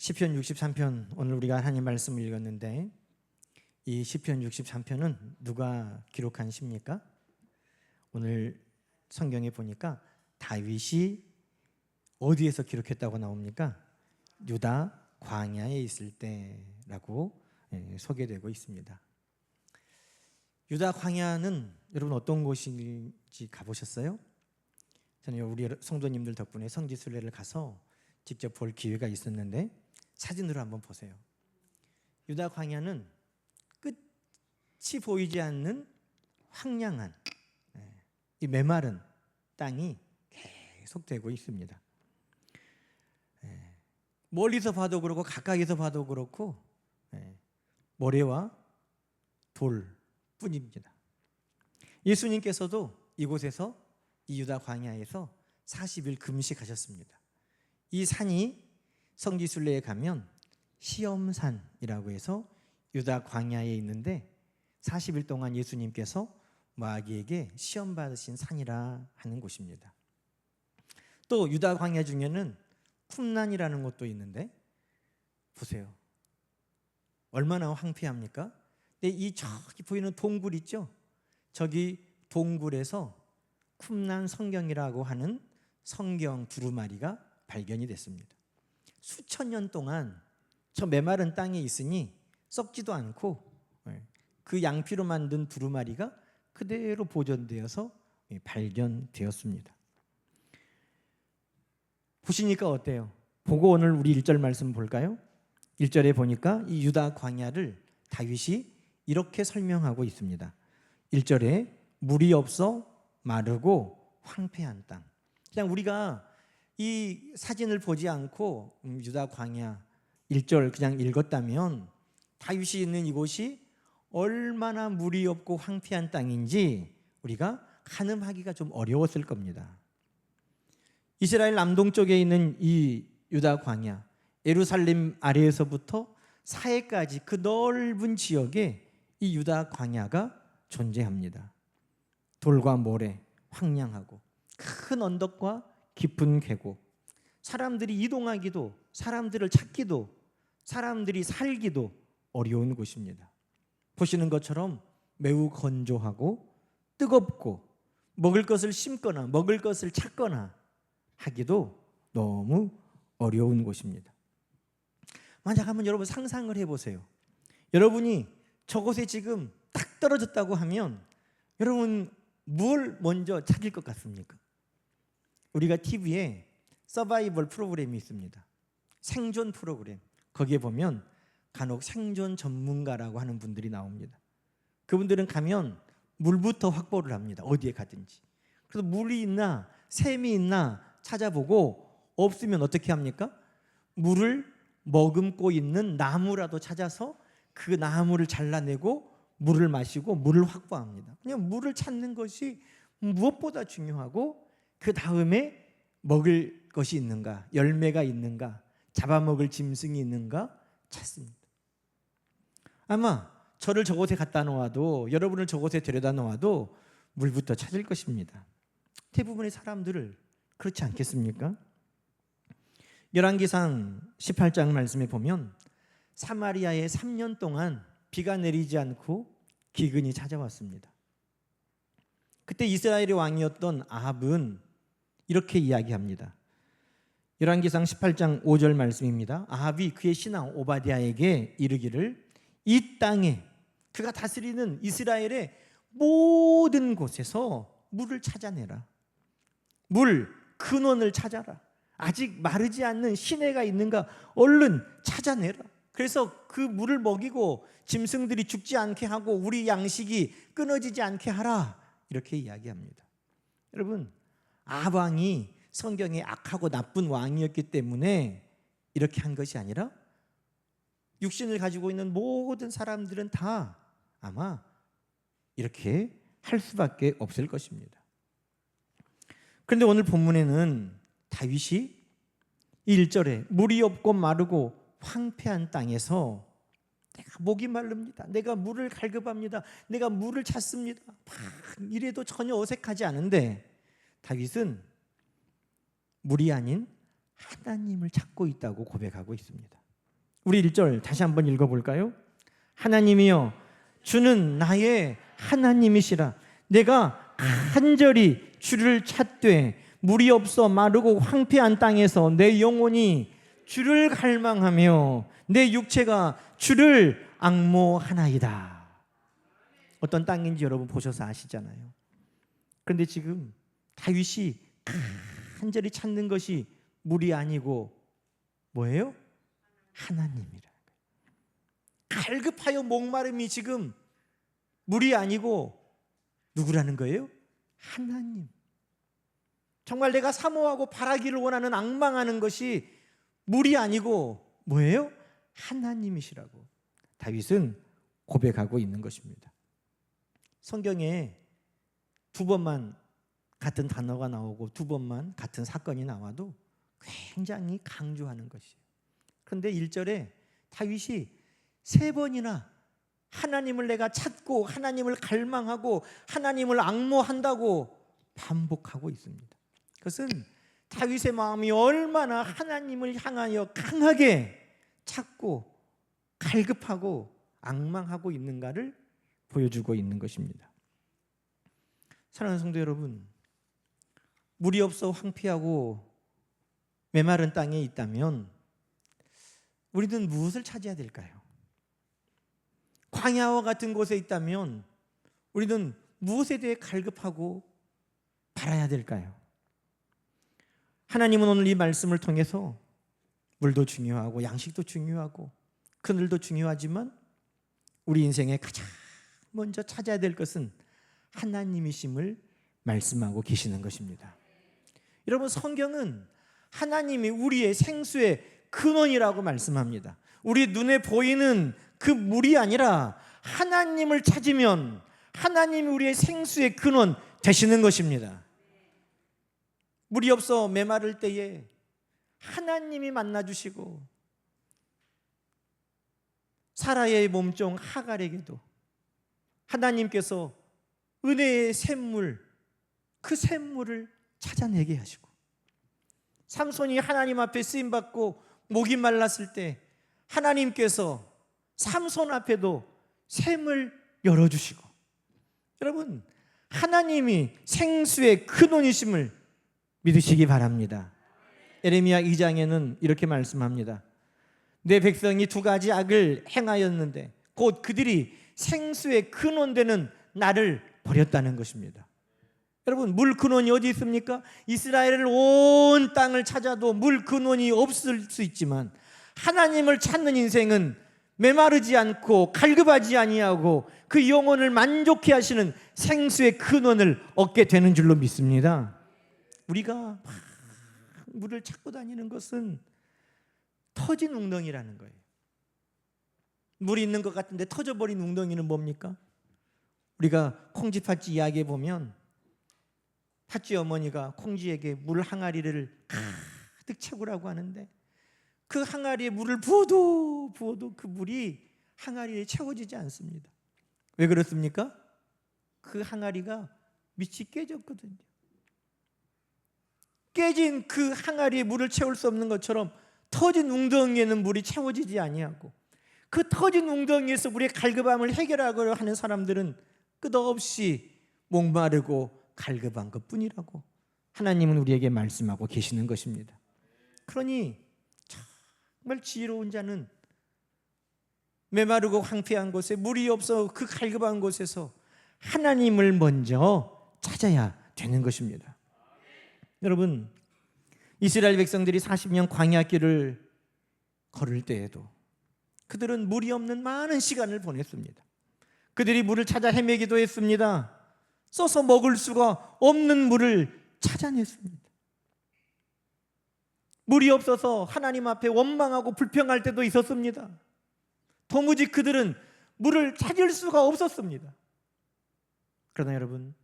시편 63편 오늘 우리가 하나님 말씀을 읽었는데 이 시편 63편은 누가 기록한 시입니까? 오늘 성경에 보니까 다윗이 어디에서 기록했다고 나옵니까? 유다 광야에 있을 때라고 예, 소개되고 있습니다. 유다 광야는 여러분 어떤 곳인지 가보셨어요? 저는 우리 성도님들 덕분에 성지 순례를 가서 직접 볼 기회가 있었는데 사진으로 한번 보세요. 유다 광야는 끝이 보이지 않는 황량한 예, 이 메마른 땅이 계속되고 있습니다. 예, 멀리서 봐도 그렇고 가까이서 봐도 그렇고 예, 모래와 돌 뿐입니다. 예수님께서도 이곳에서 이 유다 광야에서 40일 금식하셨습니다. 이 산이 성지순례에 가면 시험산이라고 해서 유다 광야에 있는데 40일 동안 예수님께서 마귀에게 시험 받으신 산이라 하는 곳입니다. 또 유다 광야 중에는 쿰난이라는 곳도 있는데 보세요. 얼마나 황폐합니까? 근데 이 저기 보이는 동굴 있죠? 저기 동굴에서 쿰난 성경이라고 하는 성경 두루마리가 발견이 됐습니다. 수천 년 동안 저 메마른 땅에 있으니 썩지도 않고 예, 그 양피로 만든 두루마리가 그대로 보존되어서 예, 발견되었습니다. 보시니까 어때요? 보고 오늘 우리 1절 말씀 볼까요? 1절에 보니까 이 유다 광야를 다윗이 이렇게 설명하고 있습니다. 1절에 물이 없어 마르고 황폐한 땅. 그냥 우리가 이 사진을 보지 않고 음, 유다 광야 1절 그냥 읽었다면 다윗이 있는 이곳이 얼마나 물이 없고 황폐한 땅인지 우리가 가늠하기가 좀 어려웠을 겁니다. 이스라엘 남동쪽에 있는 이 유다 광야, 예루살렘 아래에서부터 사해까지 그 넓은 지역에 이 유다 광야가 존재합니다. 돌과 모래, 황량하고 큰 언덕과 깊은 계곡. 사람들이 이동하기도, 사람들을 찾기도, 사람들이 살기도 어려운 곳입니다. 보시는 것처럼 매우 건조하고 뜨겁고 먹을 것을 심거나 먹을 것을 찾거나 하기도 너무 어려운 곳입니다. 만약 한번 여러분 상상을 해보세요. 여러분이 저곳에 지금 딱 떨어졌다고 하면 여러분 뭘 먼저 찾을 것 같습니까? 우리가 TV에 서바이벌 프로그램이 있습니다. 생존 프로그램. 거기에 보면 간혹 생존 전문가라고 하는 분들이 나옵니다. 그분들은 가면 물부터 확보를 합니다. 어디에 가든지. 그래서 물이 있나 샘이 있나 찾아보고 없으면 어떻게 합니까? 물을 머금고 있는 나무라도 찾아서 그 나무를 잘라내고 물을 마시고 물을 확보합니다. 그냥 물을 찾는 것이 무엇보다 중요하고 그 다음에 먹을 것이 있는가, 열매가 있는가, 잡아먹을 짐승이 있는가 찾습니다. 아마 저를 저곳에 갖다 놓아도 여러분을 저곳에 데려다 놓아도 물부터 찾을 것입니다. 대부분의 사람들을 그렇지 않겠습니까? 열왕기상 18장 말씀에 보면 사마리아에 3년 동안 비가 내리지 않고 기근이 찾아왔습니다. 그때 이스라엘의 왕이었던 아합은 이렇게 이야기합니다. 열왕기상 18장 5절 말씀입니다. 아합이 그의 신랑 오바디아에게 이르기를 이 땅에 그가 다스리는 이스라엘의 모든 곳에서 물을 찾아내라. 물 근원을 찾아라. 아직 마르지 않는 시내가 있는가 얼른 찾아내라. 그래서 그 물을 먹이고 짐승들이 죽지 않게 하고 우리 양식이 끊어지지 않게 하라. 이렇게 이야기합니다. 여러분, 아방이 성경에 악하고 나쁜 왕이었기 때문에 이렇게 한 것이 아니라 육신을 가지고 있는 모든 사람들은 다 아마 이렇게 할 수밖에 없을 것입니다. 그런데 오늘 본문에는 다윗이 1절에 물이 없고 마르고 황폐한 땅에서 내가 목이 마릅니다. 내가 물을 갈급합니다. 내가 물을 찾습니다. 막 이래도 전혀 어색하지 않은데 다윗은 물이 아닌 하나님을 찾고 있다고 고백하고 있습니다. 우리 1절 다시 한번 읽어 볼까요? 하나님이여 주는 나의 하나님이시라 내가 간절히 주를 찾되 물이 없어 마르고 황폐한 땅에서 내 영혼이 주를 갈망하며 내 육체가 주를 악모하나이다. 어떤 땅인지 여러분 보셔서 아시잖아요. 그런데 지금 다윗이 간절히 찾는 것이 물이 아니고 뭐예요? 하나님이라. 갈급하여 목마름이 지금 물이 아니고 누구라는 거예요? 하나님. 정말 내가 사모하고 바라기를 원하는 악망하는 것이 물이 아니고 뭐예요? 하나님이시라고 다윗은 고백하고 있는 것입니다. 성경에 두 번만 같은 단어가 나오고 두 번만 같은 사건이 나와도 굉장히 강조하는 것이에요. 그런데 1절에 다윗이 세 번이나 하나님을 내가 찾고 하나님을 갈망하고 하나님을 악모한다고 반복하고 있습니다. 그것은 다윗의 마음이 얼마나 하나님을 향하여 강하게 찾고 갈급하고 악망하고 있는가를 보여주고 있는 것입니다. 사랑하는 성도 여러분, 물이 없어 황폐하고 메마른 땅에 있다면 우리는 무엇을 찾아야 될까요? 광야와 같은 곳에 있다면 우리는 무엇에 대해 갈급하고 바라야 될까요? 하나님은 오늘 이 말씀을 통해서 물도 중요하고 양식도 중요하고 그늘도 중요하지만 우리 인생에 가장 먼저 찾아야 될 것은 하나님이심을 말씀하고 계시는 것입니다. 여러분 성경은 하나님이 우리의 생수의 근원이라고 말씀합니다. 우리 눈에 보이는 그 물이 아니라 하나님을 찾으면 하나님이 우리의 생수의 근원 되시는 것입니다. 물이 없어 메마를 때에 하나님이 만나 주시고 사라의 몸종 하갈에게도 하나님께서 은혜의 샘물 그 샘물을 찾아내게 하시고 삼손이 하나님 앞에 쓰임 받고 목이 말랐을 때 하나님께서 삼손 앞에도 샘을 열어 주시고 여러분 하나님이 생수의 근원이심을 믿으시기 바랍니다. 에레미야 2장에는 이렇게 말씀합니다. 내 백성이 두 가지 악을 행하였는데 곧 그들이 생수의 근원 되는 나를 버렸다는 것입니다. 여러분 물 근원이 어디 있습니까? 이스라엘을 온 땅을 찾아도 물 근원이 없을 수 있지만 하나님을 찾는 인생은 메마르지 않고 갈급하지 아니하고 그 영혼을 만족해 하시는 생수의 근원을 얻게 되는 줄로 믿습니다. 우리가 막 물을 찾고 다니는 것은 터진 웅덩이라는 거예요. 물이 있는 것 같은데 터져버린 웅덩이는 뭡니까? 우리가 콩쥐 팥쥐 이야기해 보면 팥쥐 어머니가 콩쥐에게 물 항아리를 가득 채우라고 하는데 그 항아리에 물을 부어도 부어도 그 물이 항아리에 채워지지 않습니다. 왜 그렇습니까? 그 항아리가 밑이 깨졌거든요. 깨진 그 항아리에 물을 채울 수 없는 것처럼 터진 웅덩이에는 물이 채워지지 아니하고 그 터진 웅덩이에서 우리의 갈급함을 해결하려 하는 사람들은 끝없이 목마르고 갈급한 것 뿐이라고 하나님은 우리에게 말씀하고 계시는 것입니다. 그러니 정말 지혜로운 자는 메마르고 황폐한 곳에 물이 없어 그 갈급한 곳에서 하나님을 먼저 찾아야 되는 것입니다. 여러분 이스라엘 백성들이 40년 광야 길을 걸을 때에도 그들은 물이 없는 많은 시간을 보냈습니다. 그들이 물을 찾아 헤매기도 했습니다. 써서 먹을 수가 없는 물을 찾아냈습니다. 물이 없어서 하나님 앞에 원망하고 불평할 때도 있었습니다. 도무지 그들은 물을 찾을 수가 없었습니다. 그러나 여러분,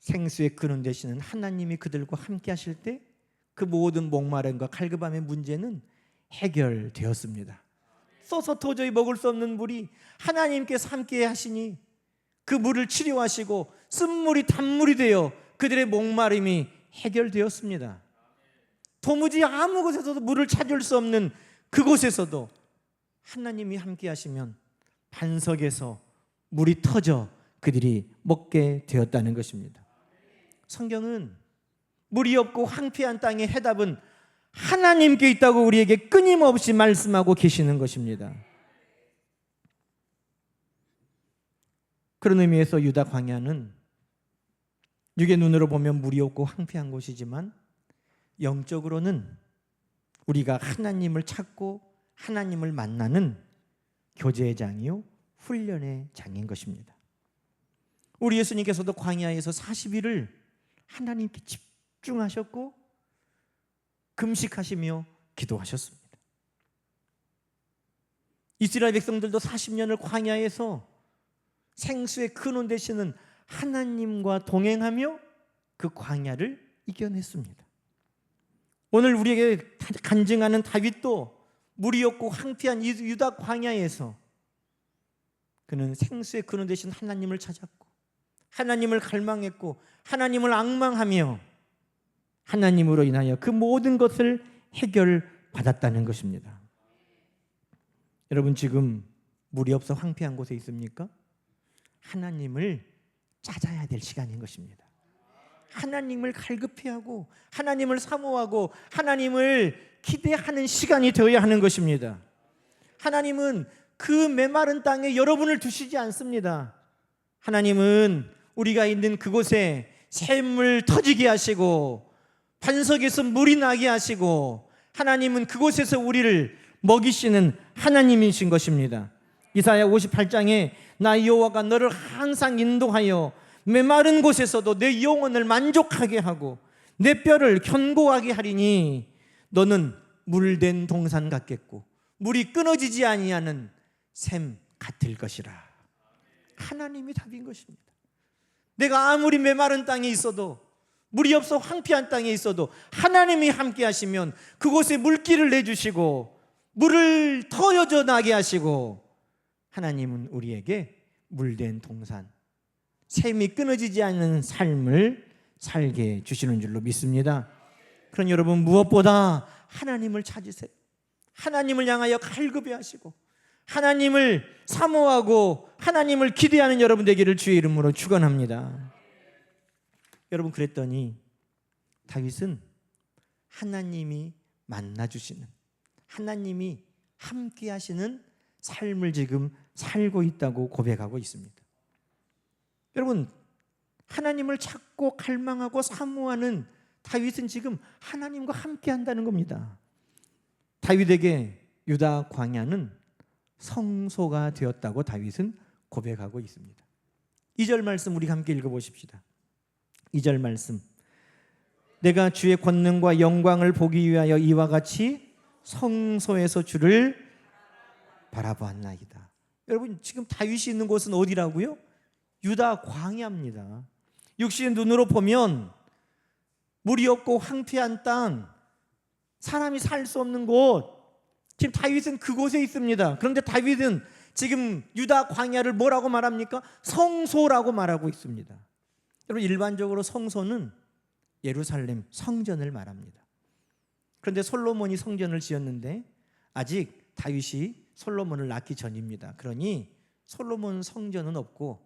생수의 근원 되시는 하나님이 그들과 함께 하실 때 그 모든 목마름과 갈급함의 문제는 해결되었습니다. 써서 도저히 먹을 수 없는 물이 하나님께서 함께 하시니 그 물을 치료하시고 쓴물이 단물이 되어 그들의 목마름이 해결되었습니다. 도무지 아무 곳에서도 물을 찾을 수 없는 그곳에서도 하나님이 함께 하시면 반석에서 물이 터져 그들이 먹게 되었다는 것입니다. 성경은 물이 없고 황폐한 땅의 해답은 하나님께 있다고 우리에게 끊임없이 말씀하고 계시는 것입니다. 그런 의미에서 유다 광야는 육의 눈으로 보면 물이 없고 황폐한 곳이지만 영적으로는 우리가 하나님을 찾고 하나님을 만나는 교제의 장이요 훈련의 장인 것입니다. 우리 예수님께서도 광야에서 40일을 하나님께 집중하셨고 금식하시며 기도하셨습니다. 이스라엘 백성들도 40년을 광야에서 생수의 근원 되시는 하나님과 동행하며 그 광야를 이겨냈습니다. 오늘 우리에게 간증하는 다윗도 물이 없고 황폐한 이 유다 광야에서 그는 생수의 근원 되신 하나님을 찾았고 하나님을 갈망했고 하나님을 악망하며 하나님으로 인하여 그 모든 것을 해결받았다는 것입니다. 여러분 지금 물이 없어 황폐한 곳에 있습니까? 하나님을 찾아야 될 시간인 것입니다. 하나님을 갈급해하고 하나님을 사모하고 하나님을 기대하는 시간이 되어야 하는 것입니다. 하나님은 그 메마른 땅에 여러분을 두시지 않습니다. 하나님은 우리가 있는 그곳에 샘물 터지게 하시고 반석에서 물이 나게 하시고 하나님은 그곳에서 우리를 먹이시는 하나님이신 것입니다. 이사야 58장에 나 여호와가 너를 항상 인도하여 메마른 곳에서도 내 영혼을 만족하게 하고 내 뼈를 견고하게 하리니 너는 물된 동산 같겠고 물이 끊어지지 아니하는 샘 같을 것이라. 하나님이 답인 것입니다. 내가 아무리 메마른 땅에 있어도 물이 없어 황폐한 땅에 있어도 하나님이 함께 하시면 그곳에 물길을 내주시고 물을 더 여전하게 하시고 하나님은 우리에게 물된 동산 샘이 끊어지지 않는 삶을 살게 주시는 줄로 믿습니다. 그런 여러분 무엇보다 하나님을 찾으세요. 하나님을 향하여 갈급해 하시고 하나님을 사모하고 하나님을 기대하는 여러분 되기를 주의 이름으로 축원합니다. 여러분 그랬더니 다윗은 하나님이 만나 주시는 하나님이 함께 하시는 삶을 지금 살고 있다고 고백하고 있습니다. 여러분 하나님을 찾고 갈망하고 사모하는 다윗은 지금 하나님과 함께 한다는 겁니다. 다윗에게 유다 광야는 성소가 되었다고 다윗은 고백하고 있습니다. 2절 말씀 우리 함께 읽어 보십시다. 2절 말씀. 내가 주의 권능과 영광을 보기 위하여 이와 같이 성소에서 주를 바라보았나이다. 여러분 지금 다윗이 있는 곳은 어디라고요? 유다 광야입니다. 육신의 눈으로 보면 물이 없고 황폐한 땅, 사람이 살 수 없는 곳. 지금 다윗은 그곳에 있습니다. 그런데 다윗은 지금 유다 광야를 뭐라고 말합니까? 성소라고 말하고 있습니다. 여러분 일반적으로 성소는 예루살렘 성전을 말합니다. 그런데 솔로몬이 성전을 지었는데 아직 다윗이 솔로몬을 낳기 전입니다. 그러니 솔로몬 성전은 없고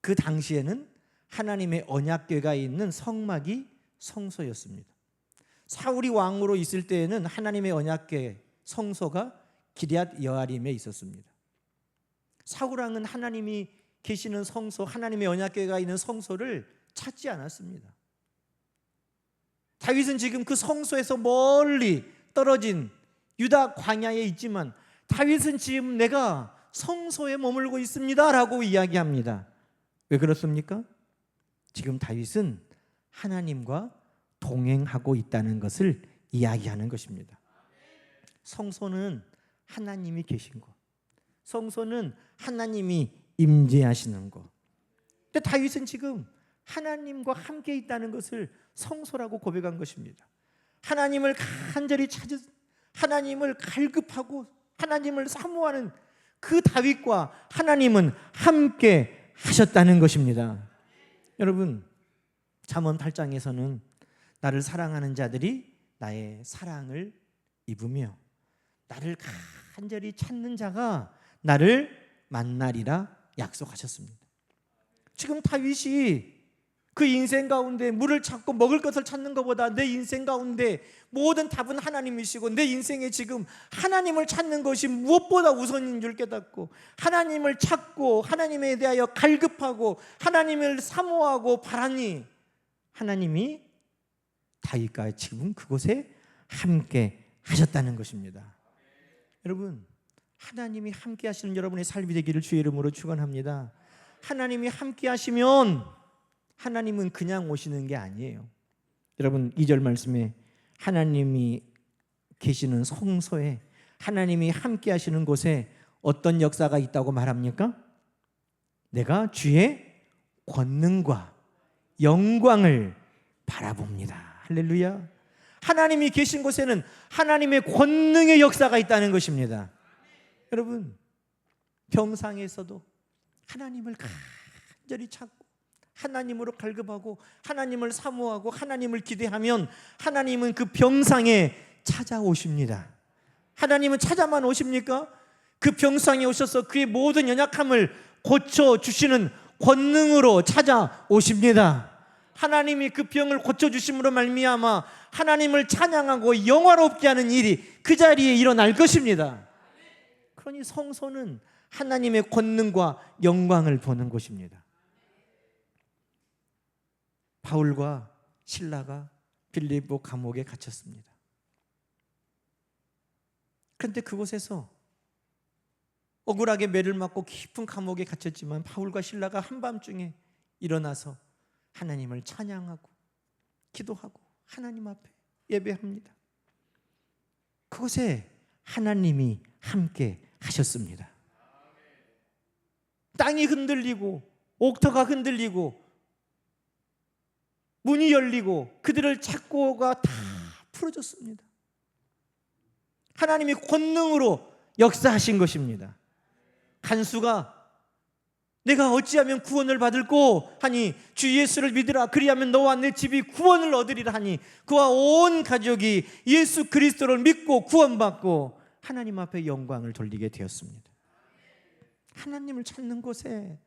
그 당시에는 하나님의 언약궤가 있는 성막이 성소였습니다. 사울이 왕으로 있을 때에는 하나님의 언약궤 성소가 기리앗 여아림에 있었습니다. 사울 왕은 하나님이 계시는 성소, 하나님의 언약궤가 있는 성소를 찾지 않았습니다. 다윗은 지금 그 성소에서 멀리 떨어진 유다 광야에 있지만 다윗은 지금 내가 성소에 머물고 있습니다라고 이야기합니다. 왜 그렇습니까? 지금 다윗은 하나님과 동행하고 있다는 것을 이야기하는 것입니다. 성소는 하나님이 계신 곳. 성소는 하나님이 임재하시는 곳. 근데 다윗은 지금 하나님과 함께 있다는 것을 성소라고 고백한 것입니다. 하나님을 간절히 찾은 하나님을 갈급하고 하나님을 사모하는 그 다윗과 하나님은 함께 하셨다는 것입니다. 여러분 잠언 8장에서는 나를 사랑하는 자들이 나의 사랑을 입으며 나를 간절히 찾는 자가 나를 만나리라 약속하셨습니다. 지금 다윗이 그 인생 가운데 물을 찾고 먹을 것을 찾는 것보다 내 인생 가운데 모든 답은 하나님이시고 내 인생에 지금 하나님을 찾는 것이 무엇보다 우선인 줄 깨닫고 하나님을 찾고 하나님에 대하여 갈급하고 하나님을 사모하고 바라니 하나님이 다윗과 지금 그곳에 함께 하셨다는 것입니다. 여러분 하나님이 함께 하시는 여러분의 삶이 되기를 주의 이름으로 축원합니다. 하나님이 함께 하시면 하나님은 그냥 오시는 게 아니에요. 여러분 2절 말씀에 하나님이 계시는 성소에 하나님이 함께 하시는 곳에 어떤 역사가 있다고 말합니까? 내가 주의 권능과 영광을 바라봅니다. 할렐루야. 하나님이 계신 곳에는 하나님의 권능의 역사가 있다는 것입니다. 여러분, 병상에서도 하나님을 간절히 찾고 하나님으로 갈급하고 하나님을 사모하고 하나님을 기대하면 하나님은 그 병상에 찾아오십니다. 하나님은 찾아만 오십니까? 그 병상에 오셔서 그의 모든 연약함을 고쳐 주시는 권능으로 찾아오십니다. 하나님이 그 병을 고쳐 주심으로 말미암아 하나님을 찬양하고 영화롭게 하는 일이 그 자리에 일어날 것입니다. 그러니 성소는 하나님의 권능과 영광을 보는 곳입니다. 바울과 신라가 빌립보 감옥에 갇혔습니다. 그런데 그곳에서 억울하게 매를 맞고 깊은 감옥에 갇혔지만 바울과 신라가 한밤중에 일어나서 하나님을 찬양하고 기도하고 하나님 앞에 예배합니다. 그곳에 하나님이 함께 하셨습니다. 땅이 흔들리고 옥터가 흔들리고 문이 열리고 그들을 찾고가 다 풀어졌습니다. 하나님이 권능으로 역사하신 것입니다. 간수가 내가 어찌하면 구원을 받을꼬 하니 주 예수를 믿으라 그리하면 너와 내 집이 구원을 얻으리라 하니 그와 온 가족이 예수 그리스도를 믿고 구원받고 하나님 앞에 영광을 돌리게 되었습니다. 하나님을 찾는 곳에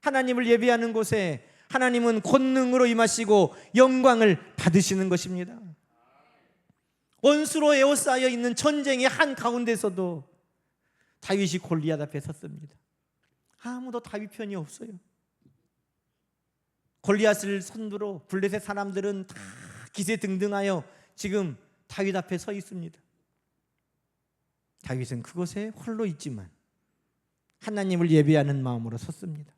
하나님을 예배하는 곳에 하나님은 권능으로 임하시고 영광을 받으시는 것입니다. 원수로 에워싸여 있는 전쟁의 한 가운데서도 다윗이 골리앗 앞에 섰습니다. 아무도 다윗 편이 없어요. 골리앗을 선두로 블레셋 사람들은 다 기세 등등하여 지금 다윗 앞에 서 있습니다. 다윗은 그곳에 홀로 있지만 하나님을 예배하는 마음으로 섰습니다.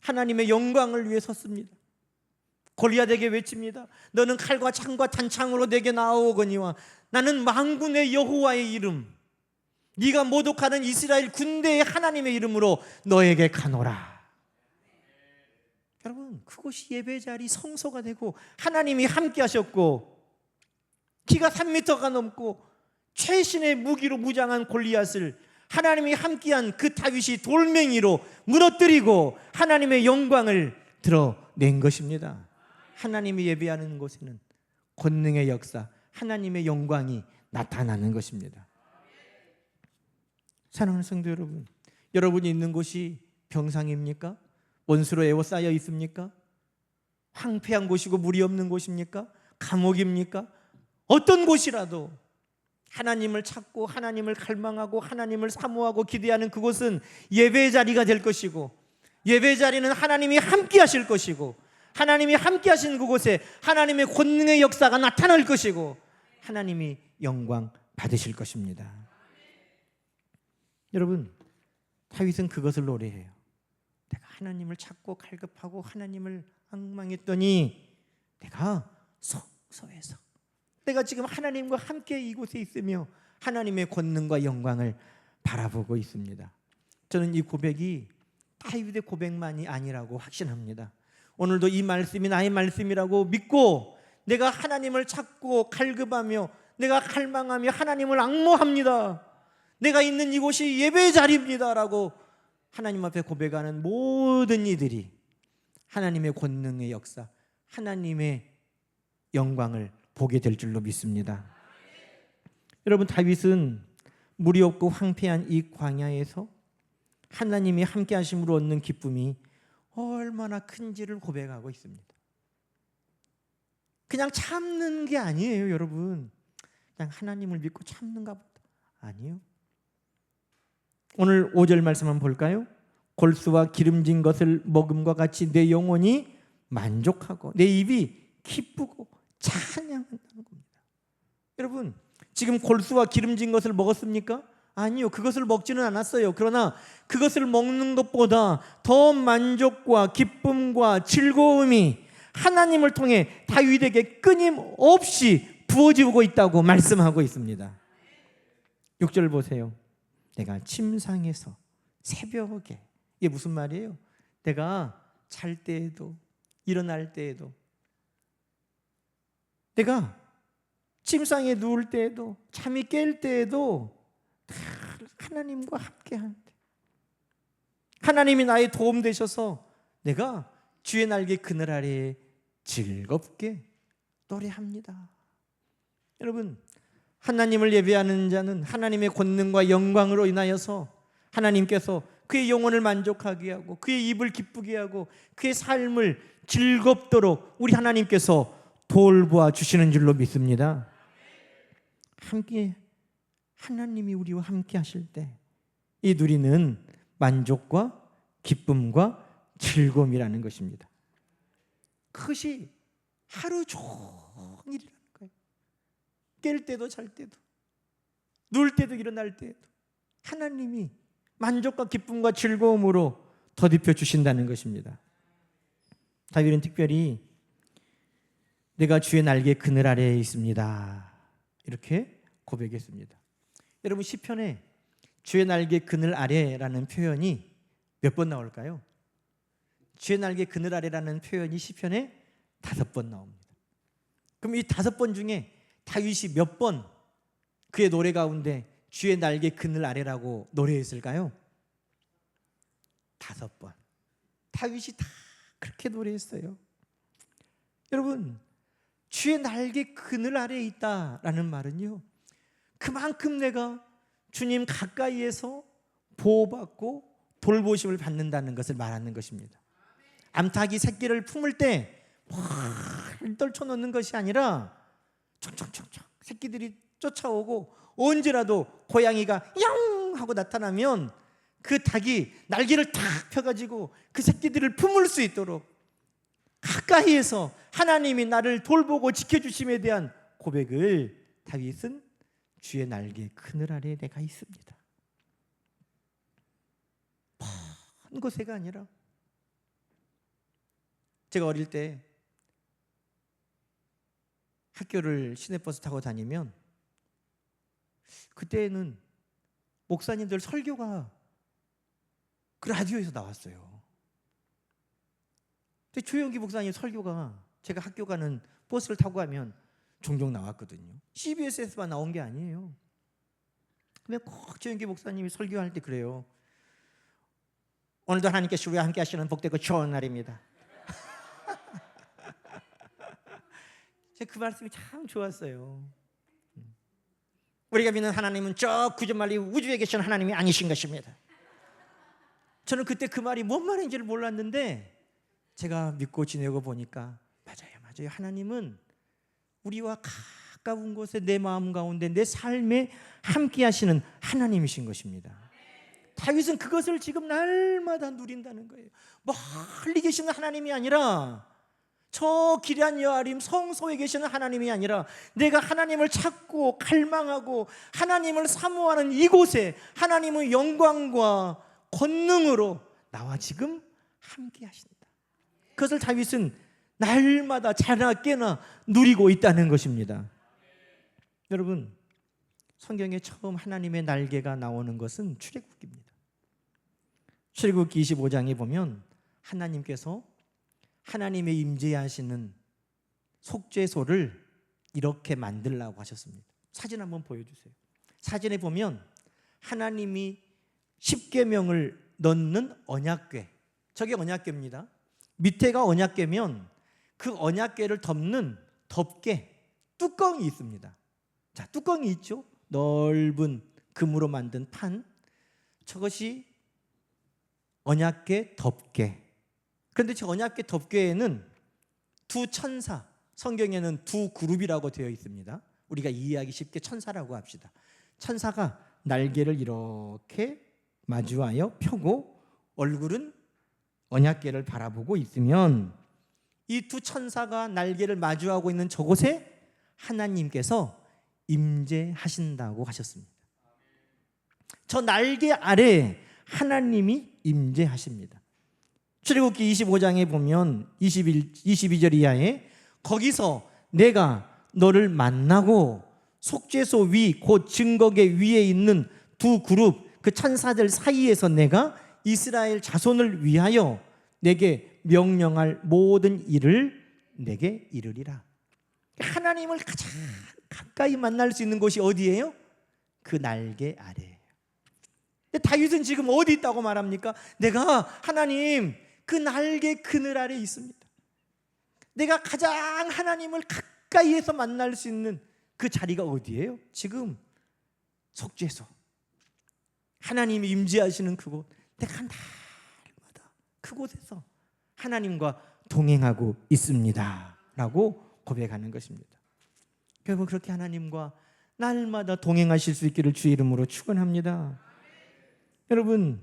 하나님의 영광을 위해 섰습니다. 골리앗에게 외칩니다. 너는 칼과 창과 단창으로 내게 나오거니와 나는 망군의 여호와의 이름 네가 모독하는 이스라엘 군대의 하나님의 이름으로 너에게 가노라. 여러분 그곳이 예배 자리 성소가 되고 하나님이 함께 하셨고 키가 3미터가 넘고 최신의 무기로 무장한 골리앗을 하나님이 함께한 그 다윗이 돌멩이로 무너뜨리고 하나님의 영광을 드러낸 것입니다. 하나님이 예배하는 곳에는 권능의 역사, 하나님의 영광이 나타나는 것입니다. 사랑하는 성도 여러분, 여러분이 있는 곳이 병상입니까? 원수로 에워싸여 있습니까? 황폐한 곳이고 물이 없는 곳입니까? 감옥입니까? 어떤 곳이라도 하나님을 찾고 하나님을 갈망하고 하나님을 사모하고 기대하는 그곳은 예배 자리가 될 것이고 예배 자리는 하나님이 함께 하실 것이고 하나님이 함께 하신 그곳에 하나님의 권능의 역사가 나타날 것이고 하나님이 영광 받으실 것입니다. 여러분, 다윗은 그것을 노래해요. 내가 하나님을 찾고 갈급하고 하나님을 악망했더니 내가 성소에서 내가 지금 하나님과 함께 이곳에 있으며 하나님의 권능과 영광을 바라보고 있습니다. 저는 이 고백이 다윗의 고백만이 아니라고 확신합니다. 오늘도 이 말씀이 나의 말씀이라고 믿고 내가 하나님을 찾고 갈급하며 내가 갈망하며 하나님을 악모합니다. 내가 있는 이곳이 예배 자리입니다라고 하나님 앞에 고백하는 모든 이들이 하나님의 권능의 역사, 하나님의 영광을 보게 될 줄로 믿습니다. 여러분 다윗은 물이 없고 황폐한 이 광야에서 하나님이 함께 하심으로 얻는 기쁨이 얼마나 큰지를 고백하고 있습니다. 그냥 참는 게 아니에요, 여러분. 그냥 하나님을 믿고 참는가 보다. 아니요. 오늘 5절 말씀 한번 볼까요? 골수와 기름진 것을 먹음과 같이 내 영혼이 만족하고 내 입이 기쁘고 찬양한다는 겁니다. 여러분, 지금 골수와 기름진 것을 먹었습니까? 아니요. 그것을 먹지는 않았어요. 그러나 그것을 먹는 것보다 더 만족과 기쁨과 즐거움이 하나님을 통해 다윗에게 끊임없이 부어지고 있다고 말씀하고 있습니다. 6절 보세요. 내가 침상에서 새벽에 이게 무슨 말이에요? 내가 잘 때에도 일어날 때에도 내가 침상에 누울 때에도 잠이 깰 때에도 다 하나님과 함께 하는데 하나님이 나의 도움 되셔서 내가 주의 날개 그늘 아래에 즐겁게 노래합니다. 여러분 하나님을 예배하는 자는 하나님의 권능과 영광으로 인하여서 하나님께서 그의 영혼을 만족하게 하고 그의 입을 기쁘게 하고 그의 삶을 즐겁도록 우리 하나님께서 돌보아 주시는 줄로 믿습니다. 함께 하나님이 우리와 함께 하실 때 이 누리는 만족과 기쁨과 즐거움이라는 것입니다. 그것이 하루 종일이라는 거예요. 깰 때도 잘 때도 누울 때도 일어날 때도 하나님이 만족과 기쁨과 즐거움으로 더딥혀 주신다는 것입니다. 다윗은 특별히 내가 주의 날개 그늘 아래에 있습니다. 이렇게 고백했습니다. 여러분 시편에 주의 날개 그늘 아래라는 표현이 몇 번 나올까요? 주의 날개 그늘 아래라는 표현이 시편에 다섯 번 나옵니다. 그럼 이 다섯 번 중에 다윗이 몇 번 그의 노래 가운데 주의 날개 그늘 아래라고 노래했을까요? 다섯 번. 다윗이 다 그렇게 노래했어요. 여러분, 주의 날개 그늘 아래에 있다라는 말은요. 그만큼 내가 주님 가까이에서 보호받고 돌보심을 받는다는 것을 말하는 것입니다. 암탉이 새끼를 품을 때 떨쳐놓는 것이 아니라 청청청청 새끼들이 쫓아오고 언제라도 고양이가 영 하고 나타나면 그 닭이 날개를 탁 펴가지고 그 새끼들을 품을 수 있도록 가까이에서 하나님이 나를 돌보고 지켜주심에 대한 고백을 다윗은 주의 날개 그늘 아래 내가 있습니다. 먼 곳에가 아니라 제가 어릴 때 학교를 시내버스 타고 다니면 그때는 목사님들 설교가 그 라디오에서 나왔어요. 조영기 목사님 설교가 제가 학교 가는 버스를 타고 가면 종종 나왔거든요. CBS에서만 나온 게 아니에요. 근데 꼭 조영기 목사님이 설교할 때 그래요. 오늘도 하나님께서 우리와 함께 하시는 복되고 좋은 날입니다. 그 말씀이 참 좋았어요. 우리가 믿는 하나님은 저 구전말리 우주에 계신 하나님이 아니신 것입니다. 저는 그때 그 말이 뭔 말인지를 몰랐는데 제가 믿고 지내고 보니까 맞아요, 맞아요. 하나님은 우리와 가까운 곳에 내 마음 가운데 내 삶에 함께 하시는 하나님이신 것입니다. 다윗은 그것을 지금 날마다 누린다는 거예요. 멀리 계시는 하나님이 아니라 저 기란 여아림 성소에 계시는 하나님이 아니라 내가 하나님을 찾고 갈망하고 하나님을 사모하는 이곳에 하나님의 영광과 권능으로 나와 지금 함께 하신다. 그것을 다윗은 날마다 자나 깨나 누리고 있다는 것입니다. 여러분, 성경에 처음 하나님의 날개가 나오는 것은 출애굽기입니다. 출애굽기 25장에 보면 하나님께서 하나님의 임재하시는 속죄소를 이렇게 만들라고 하셨습니다. 사진 한번 보여주세요. 사진에 보면 하나님이 십계명을 넣는 언약궤. 저게 언약궤입니다. 밑에가 언약궤면 그 언약궤를 덮는 덮개 뚜껑이 있습니다. 자, 뚜껑이 있죠. 넓은 금으로 만든 판 저것이 언약계 덮개. 그런데 저 언약계 덮개에는 두 천사, 성경에는 두 그룹이라고 되어 있습니다. 우리가 이해하기 쉽게 천사라고 합시다. 천사가 날개를 이렇게 마주하여 펴고 얼굴은 언약계를 바라보고 있으면 이 두 천사가 날개를 마주하고 있는 저곳에 하나님께서 임재하신다고 하셨습니다. 저 날개 아래 하나님이 임재하십니다. 출애굽기 25장에 보면 21, 22절 이하에 거기서 내가 너를 만나고 속죄소 위 곧 증거계 위에 있는 두 그룹 그 천사들 사이에서 내가 이스라엘 자손을 위하여 내게 명령할 모든 일을 내게 이르리라. 하나님을 가장 가까이 만날 수 있는 곳이 어디예요? 그 날개 아래. 다윗은 지금 어디 있다고 말합니까? 내가 하나님 그 날개 그늘 아래 있습니다. 내가 가장 하나님을 가까이에서 만날 수 있는 그 자리가 어디예요? 지금 속죄소. 하나님이 임재하시는 그곳. 내가 날마다 그곳에서 하나님과 동행하고 있습니다 라고 고백하는 것입니다. 여러분 그렇게 하나님과 날마다 동행하실 수 있기를 주의 이름으로 축원합니다. 여러분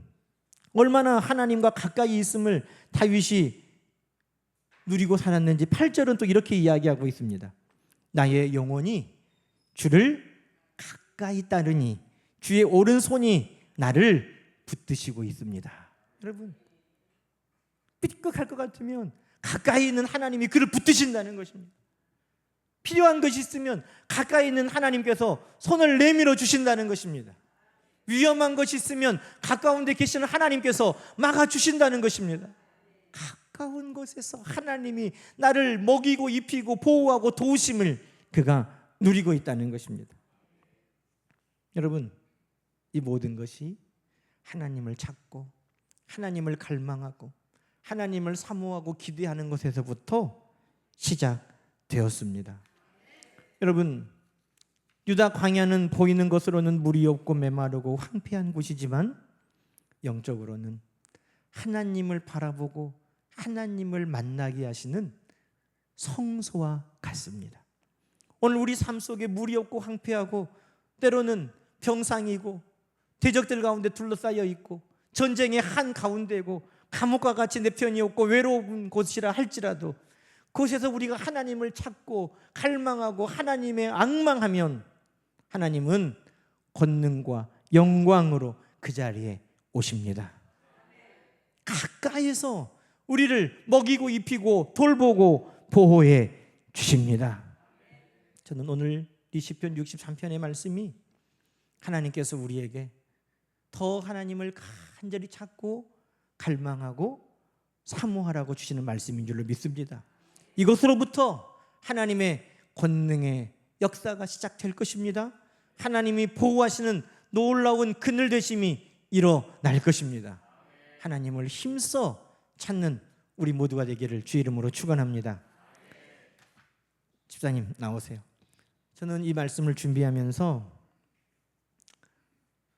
얼마나 하나님과 가까이 있음을 다윗이 누리고 살았는지 8절은 또 이렇게 이야기하고 있습니다. 나의 영혼이 주를 가까이 따르니 주의 오른손이 나를 붙드시고 있습니다. 여러분 삐끗할 것 같으면 가까이 있는 하나님이 그를 붙드신다는 것입니다. 필요한 것이 있으면 가까이 있는 하나님께서 손을 내밀어 주신다는 것입니다. 위험한 것이 있으면 가까운 데 계시는 하나님께서 막아 주신다는 것입니다. 가까운 곳에서 하나님이 나를 먹이고 입히고 보호하고 도우심을 그가 누리고 있다는 것입니다. 여러분, 이 모든 것이 하나님을 찾고 하나님을 갈망하고 하나님을 사모하고 기대하는 것에서부터 시작되었습니다. 여러분, 유다 광야는 보이는 것으로는 물이 없고 메마르고 황폐한 곳이지만 영적으로는 하나님을 바라보고 하나님을 만나게 하시는 성소와 같습니다. 오늘 우리 삶 속에 물이 없고 황폐하고 때로는 병상이고 대적들 가운데 둘러싸여 있고 전쟁의 한 가운데고 감옥과 같이 내 편이 없고 외로운 곳이라 할지라도 그곳에서 우리가 하나님을 찾고 갈망하고 하나님의 악망하면 하나님은 권능과 영광으로 그 자리에 오십니다. 가까이서 우리를 먹이고 입히고 돌보고 보호해 주십니다. 저는 오늘 이 시편 63편의 말씀이 하나님께서 우리에게 더 하나님을 간절히 찾고 갈망하고 사모하라고 주시는 말씀인 줄로 믿습니다. 이것으로부터 하나님의 권능의 역사가 시작될 것입니다. 하나님이 보호하시는 놀라운 그늘 되심이 일어날 것입니다. 하나님을 힘써 찾는 우리 모두가 되기를 주 이름으로 축원합니다. 집사님 나오세요. 저는 이 말씀을 준비하면서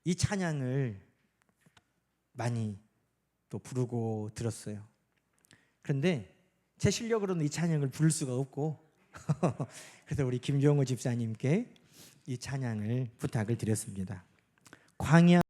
이 찬양을 많이 또 부르고 들었어요. 그런데 제 실력으로는 이 찬양을 부를 수가 없고 그래서 우리 김종호 집사님께 이 찬양을 부탁을 드렸습니다. 광야